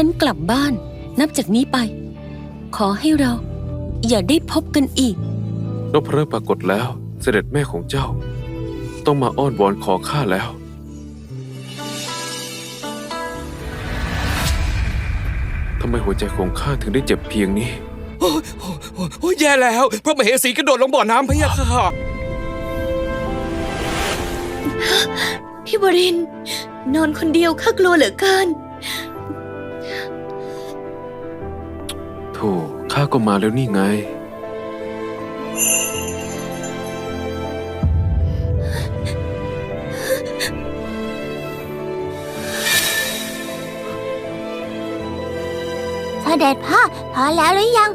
ฉันกลับบ้าน นับจากนี้ไป ขอให้เรา อย่าได้พบกันอีก นพเริ่มปรากฏแล้ว เสด็จแม่ของเจ้า ต้องมาอ้อนวอนขอข้าแล้ว ทำไมหัวใจของข้าถึงได้เจ็บเพียงนี้ โอ้ยโอ้ยโอ้ยโอ้ยแย่แล้ว พระมเหสีกระโดดลงบ่อน้ำพะยะค่ะ พี่บรินทร์นอนคนเดียวข้ากลัวเหลือเกิน โธ่ข้าก็มาแล้วนี่ไง เสด็จพ่อพอแล้วหรือยัง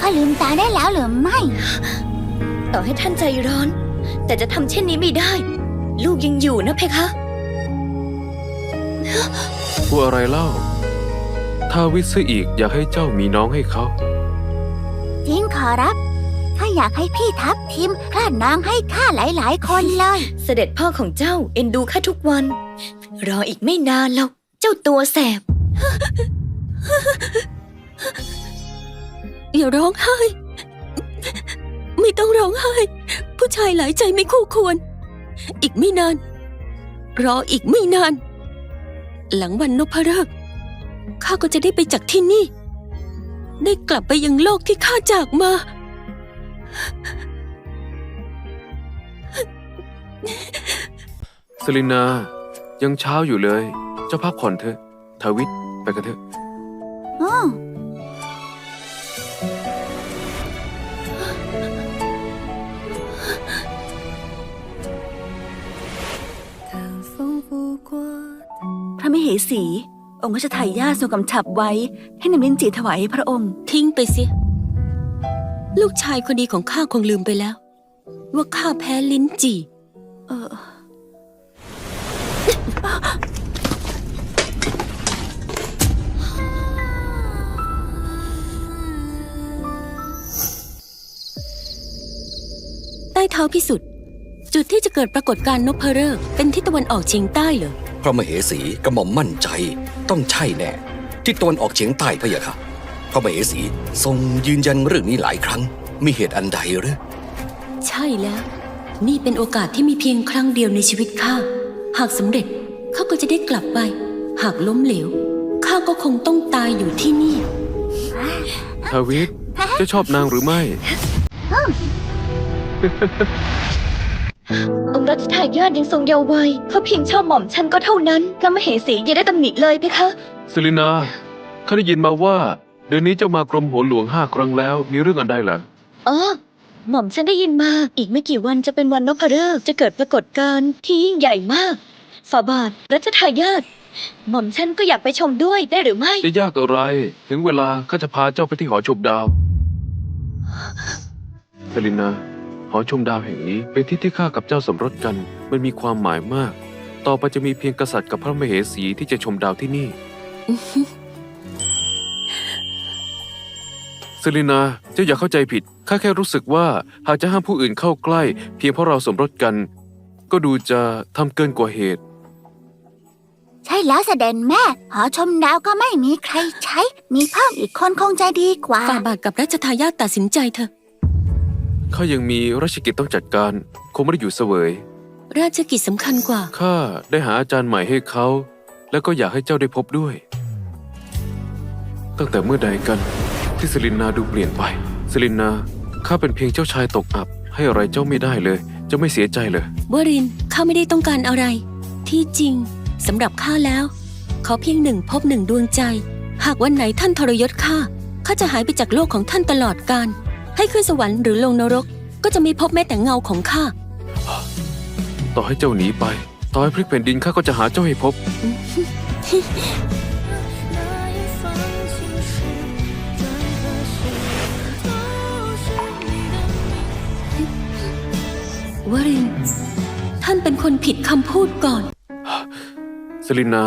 ข้าลืมตาได้แล้วหรือไม่ ต่อให้ท่านใจร้อน แต่จะทำเช่นนี้ไม่ได้ ลูกยังอยู่นะเพคะ กลัวอะไรเล่าถ้าวิซื้ออีกอยากให้เจ้ามีน้องให้เขา จริงขอรับ ข้าอยากให้พี่ทัพทิมคลาดน้องให้ข้าหลาย ๆ คนเลย เสด็จพ่อของเจ้าเอ็นดูข้าทุกวัน รออีกไม่นานแล้วเจ้าตัวแสบ อย่าร้องไห้ ไม่ต้องร้องไห้ ผู้ชายหลายใจไม่คู่ควร อีกไม่นาน รออีกไม่นาน หลังวันนพฤกษ์ ข้าก็จะได้ไปจากที่นี่ ได้กลับไปยังโลกที่ข้าจากมา สลินา ยังเช้าอยู่เลย เจ้าพักผ่อนเถอะ ทวิตไปกันเถอะ อ้อพระมเหสี องค์รัชทายาททรงกำชับไว้ ให้นำลิ้นจีถวายให้พระองค์ ทิ้งไปเสีย ลูกชายคนดีของข้าคงลืมไปแล้ว ว่าข้าแพ้ลิ้นจี่เออใต้เท้าพิสุทธิ์จุดที่จะเกิดปรากฏการณ์นพฤกษ์เป็นทิศตะวันออกเฉียงใต้เหรอ พระมเหสีกระหม่อมมั่นใจ ต้องใช่แน่ ที่ตะวันออกเฉียงใต้พะยะค่ะพระมเหสีทรงยืนยันเรื่องนี้หลายครั้ง มีเหตุอันใดหรือ ใช่แล้ว นี่เป็นโอกาสที่มีเพียงครั้งเดียวในชีวิตข้า หากสำเร็จข้าก็จะได้กลับไป หากล้มเหลวข้าก็คงต้องตายอยู่ที่นี่ทวิตเจ้าชอบนางหรือไม่ องค์รัชทายาทยังทรงเยาว์วัยเขาเพียงชอบหม่อมฉันก็เท่านั้นพระมเหสีอย่าได้ตำหนิเลยเพคะสลินาข้าได้ยินมาว่า เดือนนี้เจ้ามากรมหัวหลวงห้าครั้งแล้ว มีเรื่องอันใดล่ะอ๋อหม่อมฉันได้ยินมา อีกไม่กี่วันจะเป็นวันนพฤกษ์จะเกิดปรากฏการณ์ที่ยิ่งใหญ่มากฝ่าบาทรัชทายาทหม่อมฉันก็อยากไปชมด้วยได้หรือไม่ จะยากอะไร ถึงเวลาข้าจะพาเจ้าไปที่หอชมดาวสลินา หอชมดาวแห่งนี้เป็นที่ที่ข้ากับเจ้าสมรสกัน มันมีความหมายมาก ต่อไปจะมีเพียงกษัตริย์กับพระมเหสีที่จะชมดาวที่นี่สลินาเจ้าอย่าเข้าใจผิด ข้าแค่รู้สึกว่าหากจะห้ามผู้อื่นเข้าใกล้ เพียงเพราะเราสมรสกัน ก็ดูจะทำเกินกว่าเหตุ ใช่แล้วเสด็จแม่ หอชมดาวก็ไม่มีใครใช้ มีเพิ่มอีกคนคงจะดีกว่า ฝ่าบาทกับรัชทายาทตัดสินใจเถอะ ข้ายังมีราชกิจต้องจัดการ คงไม่ได้อยู่เสวย ราชกิจสำคัญกว่า ข้าได้หาอาจารย์ใหม่ให้เขา แล้วก็อยากให้เจ้าได้พบด้วย ตั้งแต่เมื่อใดกันที่สลินนาดูเปลี่ยนไป สลินนา ข้าเป็นเพียงเจ้าชายตกอับ ให้อะไรเจ้าไม่ได้เลย เจะไม่เสียใจเลย วรินทร์ข้าไม่ได้ต้องการอะไร ที่จริงสำหรับข้าแล้ว ขอเพียงหนึ่งพบหนึ่งดวงใจ หากวันไหนท่านทรยศข้าข้าจะหายไปจากโลกของท่านตลอดกาล ให้ขึ้นสวรรค์หรือลงนรก ก็จะไม่พบแม้แต่เงาของข้า ต่อให้เจ้าหนีไป ต่อให้พลิกแผ่นดินข้าก็จะหาเจ้าให้พบ วรินทร์ท่านเป็นคนผิดคำพูดก่อน สลินนา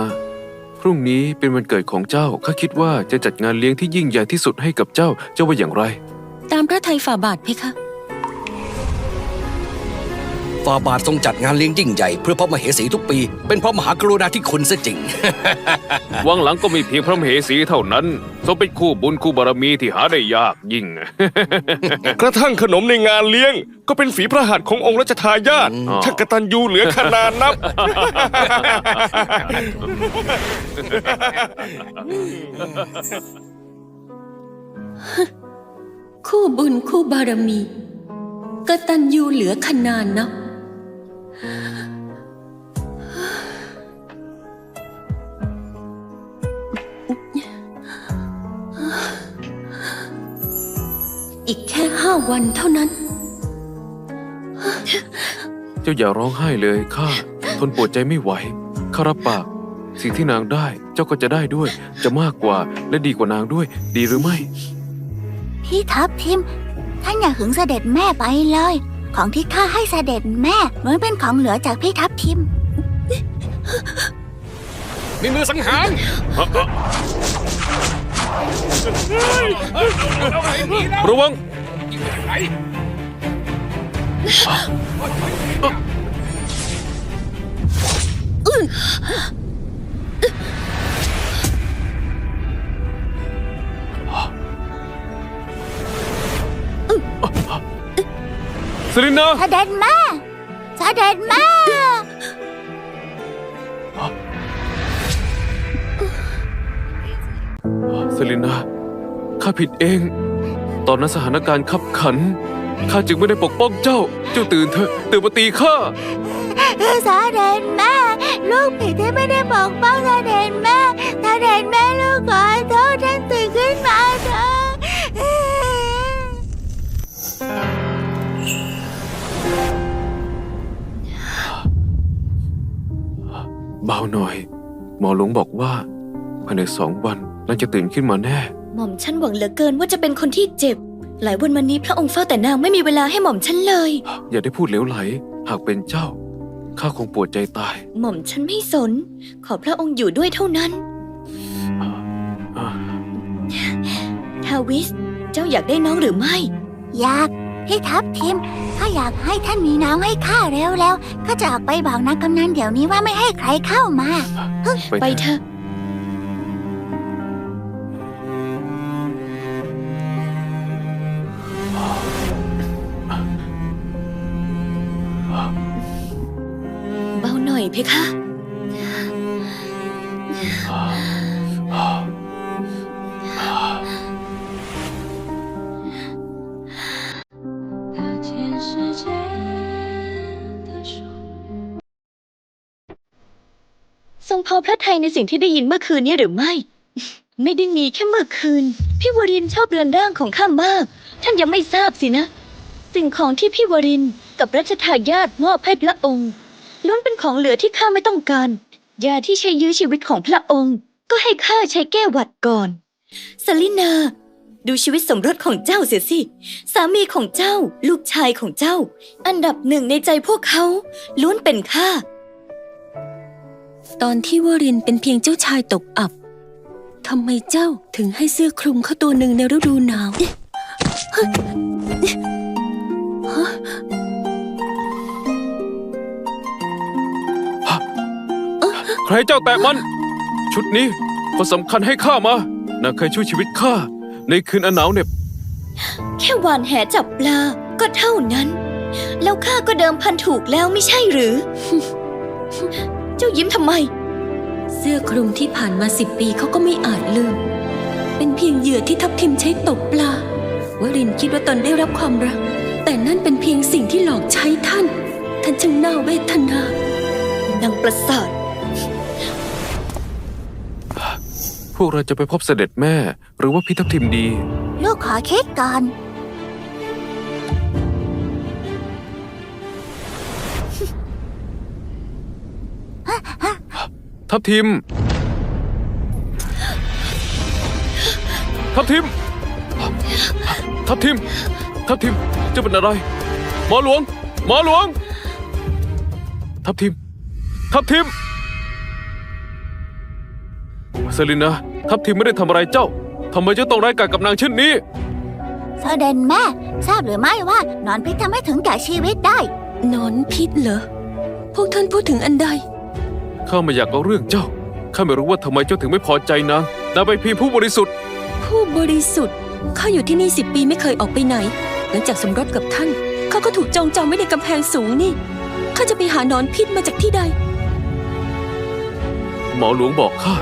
พรุ่งนี้เป็นวันเกิดของเจ้าข้าคิดว่าจะจัดงานเลี้ยงที่ยิ่งใหญ่ที่สุดให้กับเจ้าเจ้าว่าอย่างไรตามพระทัยฝ่าบาทเพคะฟาบาททรงจัดงานเลี้ยงยิ่งใหญ่เพื่อพระมเหสีทุกปี เป็นพระมหากรุณาธิคุณซะจริง วังหลังก็มีเพียงพระมเหสีเท่านั้นทรงเป็นคู่บุญคู่บารมีที่หาได้ยากยิ่ง กระทั่งขนมในงานเลี้ยง ก็เป็นฝีพระหัตถ์ขององค์รัชทายาทอ๋อช่ากตัญญูเหลือขนาดนับ คู่บุญคู่บารมีกตัญญูเหลือขนานนับอีกแค่ห้าวันเท่านั้น เจ้าอย่าร้องไห้เลยข้าทนปวดใจไม่ไหวข้ารับปากสิ่งที่นางได้ เจ้าก็จะได้ด้วย จะมากกว่าและดีกว่านางด้วย ดีหรือไม่ พี่ทับทิม ท่านอย่าหึงเสด็จแม่ไปเลย ของที่ข้าให้เสด็จแม่ล้วนเป็นของเหลือจากพี่ทับทิม มีมือสังหารระวัง สลินาเสด็จแม่เสด็จแม่สลินาข้าผิดเอง ตอนนั้นสถานการณ์ขับขัน ข้าจึงไม่ได้ปกป้องเจ้า เจ้าตื่นเถอะตื่นมาตีข้าเสด็จแม่ลูกผิดที่ไม่ได้บอกป้องเสด็จแม่เสด็จแม่ลูกขอโทษ บาหน่อย หมอหลวงบอกว่าภายในสองวันนางจะตื่นขึ้นมาแน่ หม่อมฉันหวังเหลือเกินว่าจะเป็นคนที่เจ็บ หลายวันมานี้พระองค์เฝ้าแต่นางไม่มีเวลาให้หม่อมฉันเลย อย่าได้พูดเหลวไหล หากเป็นเจ้า ข้าคงปวดใจตาย หม่อมฉันไม่สน ขอพระองค์อยู่ด้วยเท่านั้นอ่าทาวิส เจ้าอยากได้น้องหรือไม่ อยาก พี่ทับทิม ถ้าอยากให้ท่านมีน้องให้ข้าเร็วแล้วข้าจะออกไปบอกนางกำนันเดี๋ยวนี้ว่าไม่ให้ใครเข้ามา ไปเถอะ เบาหน่อยเพคะ ในสิ่งที่ได้ยินเมื่อคืนนี้หรือไม่ ไม่ได้มีแค่เมื่อคืน พี่วรินชอบเรือนร่างของข้ามาก ท่านยังไม่ทราบสินะ สิ่งของที่พี่วรินกับรัชทายาทมอบให้พระองค์ล้วนเป็นของเหลือที่ข้าไม่ต้องการ ยาที่ใช้ยื้อชีวิตของพระองค์ ก็ให้ข้าใช้แก้หวัดก่อนสลินา ดูชีวิตสมรสของเจ้าเสียสิ สามีของเจ้า ลูกชายของเจ้า อันดับหนึ่งในใจพวกเขาล้วนเป็นข้า ตอนที่วรินทร์เป็นเพียงเจ้าชายตกอับทำไมเจ้าถึงให้เสื้อคลุมเขาตัวหนึ่งในฤดูหนาว ใครเจ้าแตะมัน ชุดนี้คนสำคัญให้ข้ามา นางเคยช่วยชีวิตข้า ในคืนอันหนาวเหน็บ แค่หวานแหจับปลาก็เท่านั้น แล้วข้าก็เดิมพันถูกแล้วไม่ใช่หรือเจ้ายิ้มทำไม เสื้อคลุมที่ผ่านมาสิบปีเขาก็ไม่อาจลืม เป็นเพียงเหยื่อที่ทับทิมใช้ตกปลาวรินทร์คิดว่าตนได้รับความรัก แต่นั่นเป็นเพียงสิ่งที่หลอกใช้ท่าน ท่านจึงน่าเวทนานางประสาทพวกเราจะไปพบเสด็จแม่ หรือว่าพี่ทับทิมดี ลูกขอคิดก่อน ทับทิม ทับทิม ทับทิม ทับทิมจะเป็นอะไร หมอหลวง หมอหลวง ทับทิม ทับทิมเซลินาทับทิมไม่ได้ทำอะไรเจ้าทำไมเจ้าต้องร้ายกาจกับนางเช่นนี้ เสด็จแม่ ทราบหรือไม่ว่านอนพิษทำให้ถึงแก่ชีวิตได้ นอนพิษเหรอ พวกท่านพูดถึงอันใด ข้าไม่อยากเอาเรื่องเจ้า ข้าไม่รู้ว่าทำไมเจ้าถึงไม่พอใจนางนางไปนเพียงผู้บริสุทธิ์ ผู้บริสุทธิ์ข้าอยู่ที่นี่สิบปีไม่เคยออกไปไหน หลังจากสมรสกับท่านข้าก็ถูกจองจำไว้ในกำแพงสูงนี่ข้าจะไปหานอนพิษมาจากที่ใด หมอหลวงบอกข้า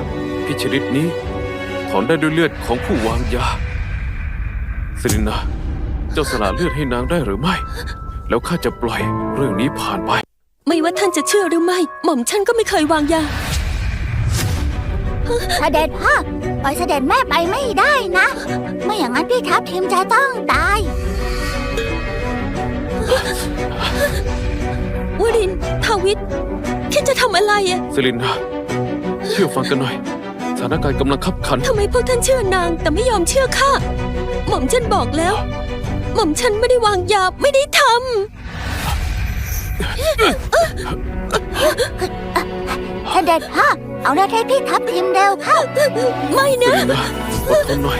พิษชนิดนี้ ถอนได้ด้วยเลือดของผู้วางยาสิรินา เจ้าสละเลือดให้นางได้หรือไม่ แล้วข้าจะปล่อยเรื่องนี้ผ่านไป ไม่ว่าท่านจะเชื่อหรือไม่ หม่อมฉันก็ไม่เคยวางยา เสด็จพ่อปล่อยเสด็จแม่ไปไม่ได้นะ ไม่อย่างนั้นพี่ทัพทิมจะต้องตาย วรินทร์ทาวิทคิดจะทำอะไรอะสิรินาเชื่อฟังกันหน่อย สถานการณ์กำลังขับขัน ทำไมพวกท่านเชื่อนาง แต่ไม่ยอมเชื่อข้า หม่อมฉันบอกแล้ว หม่อมฉันไม่ได้วางยาไม่ได้ท เสด็จพ่อเอาเลือดให้พี่ทัพทิมเร็วเข้าำไม่สินะรินาอดทนหน่อย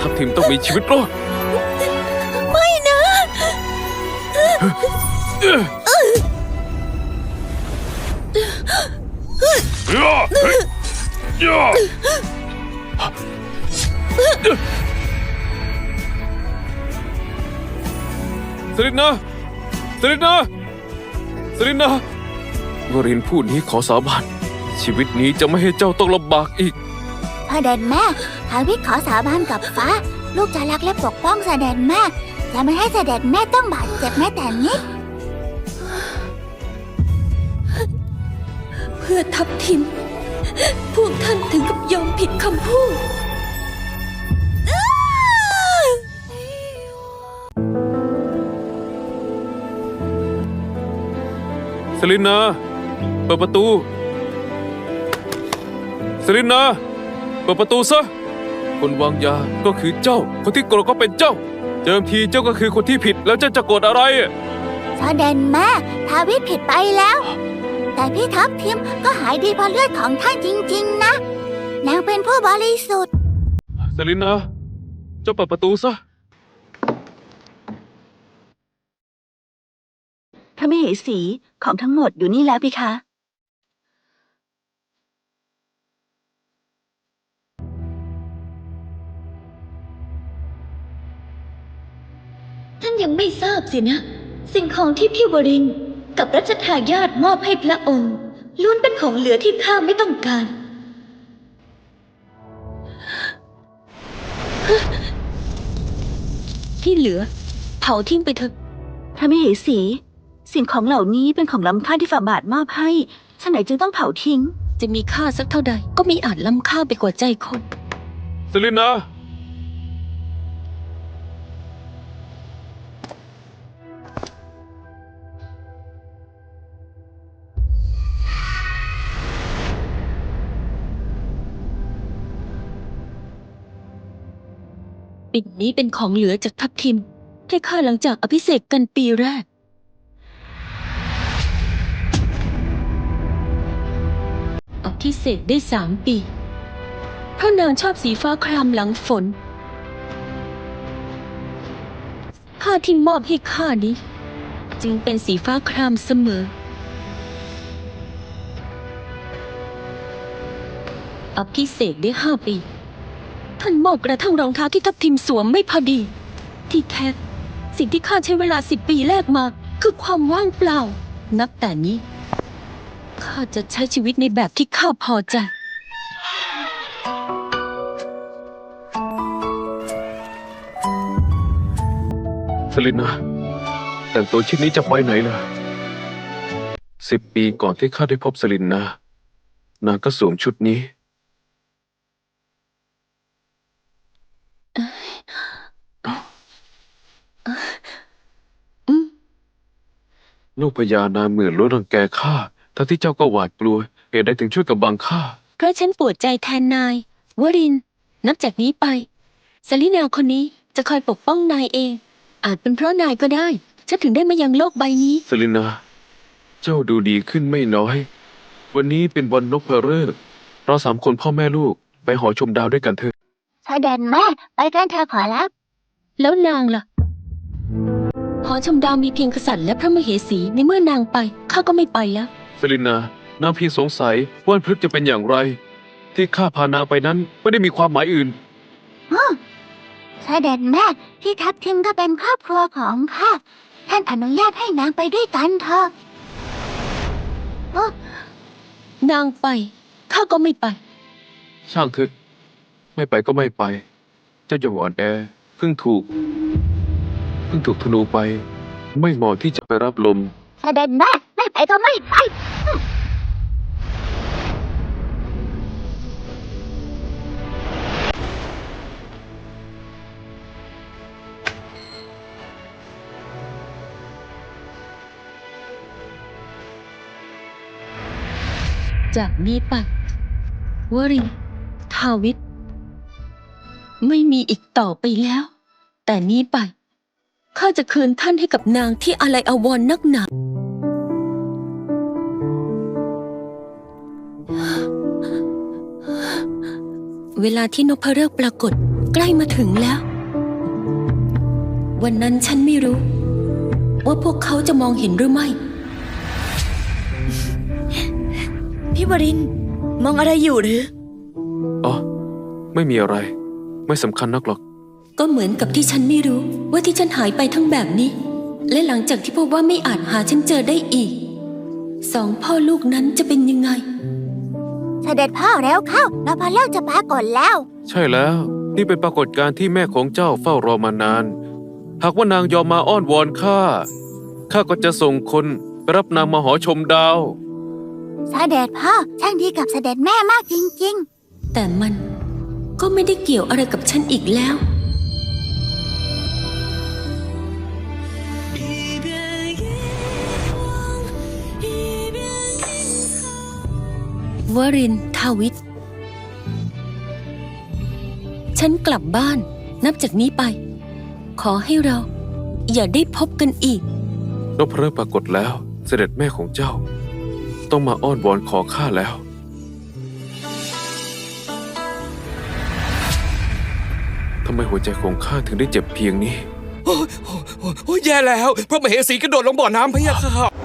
ทัพทิมต้องมีชีวิตรอด ไม่นะสิรินนาสิรินนา สิรินนาวรินทร์ผู้นี้ขอสาบานชีวิตนี้จะไม่ให้เจ้าต้องลำบากอีกพระเด็จแม่ทาวิทย์ขอสาบานกับฟ้า ลูกจะรักและปกป้องเสด็จแม่จะไม่ให้เสด็จแม่ต้องบาดเจ็บแม้แต่นิด เพื่อทับทิม พวกท่านถึงกับยอมผิดคำพูด สลินนาเปิดประตู สลินนาเปิดประตูซะ คนวางยาก็คือเจ้า คนที่โกรธก็เป็นเจ้า เดิมทีเจ้าก็คือคนที่ผิดแล้วเจ้าจะโกรธอะไรเสด็จแม่ทาวิทย์ผิดไปแล้ว แต่พี่ทัพทิมก็หายดีเพราะเลือดของท่านจริง ๆ นะ นางเป็นผู้บริสุทธิ์ สลินนาเจ้าเปิดประตูซะ พระมเหสีของทั้งหมดอยู่นี่แล้วพี่คะ ท่านยังไม่ทราบสินะ สิ่งของที่พี่วรินทร์กับรัชทายาทมอบให้พระองค์ล้วนเป็นของเหลือที่ข้าไม่ต้องการ ที่เหลือ เผาทิ้งไปเถอะ พระมเหสี สิ่งของเหล่านี้เป็นของล้ำค่าที่ฝ่าบาทมอบให้ฉะไหนจึงต้องเผาทิ้ง จะมีค่าสักเท่าใดก็มีอาจล้ำค่าไปกว่าใจคนสลินนาปิ่นนี้เป็นของเหลือจากทัพทิมให้ข้าหลังจากอภิเษกกันปีแรก อภิเษกได้สามปี เพราะนางชอบสีฟ้าครามหลังฝน ผ้าที่มอบให้ข้านี้ จึงเป็นสีฟ้าครามเสมอ อภิเษกได้ห้าปี ท่านมอบกระทั่งรองเท้าที่ทับทิมสวมไม่พอดี ที่แท้สิ่งที่ข้าใช้เวลาสิบปีแรกมา คือความว่างเปล่า นับแต่นี้าจะใช้ชีวิตในแบบที่ข้าพอใจ สลินนาแต่งตัวชิ้นนี้จะไปไหนล่ะสิบปีก่อนที่ข้าได้พบสลินนานางก็สวมชุดนี้อืมลูกพญานางหมื่นล้วนรังแกข้า ทั้งที่เจ้าก็หวาดกลัว เหตุใดถึงช่วยกับบังข้า เพราะฉันปวดใจแทนนายวรินทร์นับจากนี้ไปสลินาคนนี้จะคอยปกป้องนายเอง อาจเป็นเพราะนายก็ได้ ฉันถึงได้มายังโลกใบนี้ สลินา เจ้าดูดีขึ้นไม่น้อย วันนี้เป็นวันนพฤกษ์เราสามคนพ่อแม่ลูกไปหอชมดาวด้วยกันเถอะเสด็จแม่ไปกันเถอะขอรับ แล้วนางล่ะ หอชมดาวมีเพียงกษัตริย์และพระมเหสีในเมื่อนางไปข้าก็ไม่ไปแล้ว เซรินานางเพียงสงสัยว่าพฤกษ์จะเป็นอย่างไร ที่ข้าพานางไปนั้นไม่ได้มีความหมายอื่น เสด็จแม่ที่ทัพทิมก็เป็นครอบครัวของข้าท่านอนุญาตให้นางไปด้วยกันเถอะนางไปข้าก็ไม่ไป ช่างเถอะไม่ไปก็ไม่ไป เจ้าอย่าหวานแอเพิ่งถูก เพิ่งถูกธนูไป ไม่เหมาะที่จะไปรับลม เสด็จแม่ ไม่ไปก็ไม่ไปจากนี้ไปวรินทาวิทไม่มีอีกต่อไปแล้ว แต่นี้ไป ข้าจะคืนท่านให้กับนางที่อะไรอาวรนักหนา เวลาที่นพฤกษ์ปรากฏใกล้มาถึงแล้ว วันนั้นฉันไม่รู้ ว่าพวกเขาจะมองเห็นหรือไม่ พี่วรินทร์มองอะไรอยู่หรือ อ๋อ ไม่มีอะไร ไม่สำคัญนักหรอก ก็เหมือนกับที่ฉันไม่รู้ว่าที่ฉันหายไปทั้งแบบนี้ และหลังจากที่พบว่าไม่อาจหาฉันเจอได้อีก สองพ่อลูกนั้นจะเป็นยังไง เสด็จพ่อแล้วเข้านพเลิกจะปรากฏแล้ว ใช่แล้ว นี่เป็นปรากฏการณ์ที่แม่ของเจ้าเฝ้ารอมานาน หากว่านางยอมมาอ้อนวอนข้าข้าก็จะส่งคนไปรับนางมาหอชมดาว เสด็จพ่อช่างดีกับเสด็จแม่มากจริงแต่มันก็ไม่ได้เกี่ยวอะไรกับฉันอีกแล้ว วรินทร์ทาวิทฉันกลับบ้านนับจากนี้ไป ขอให้เรา อย่าได้พบกันอีก นพฤกษ์ปรากฏแล้วเสด็จแม่ของเจ้า ต้องมาอ้อนวอนขอข้าแล้ว ทำไมหัวใจของข้าถึงได้เจ็บเพียงนี้ โอ้ยโอ้ยโอ้ยแย่แล้ว พระมเหสีกระโดดลงบ่อน้ำพะยะค่ะ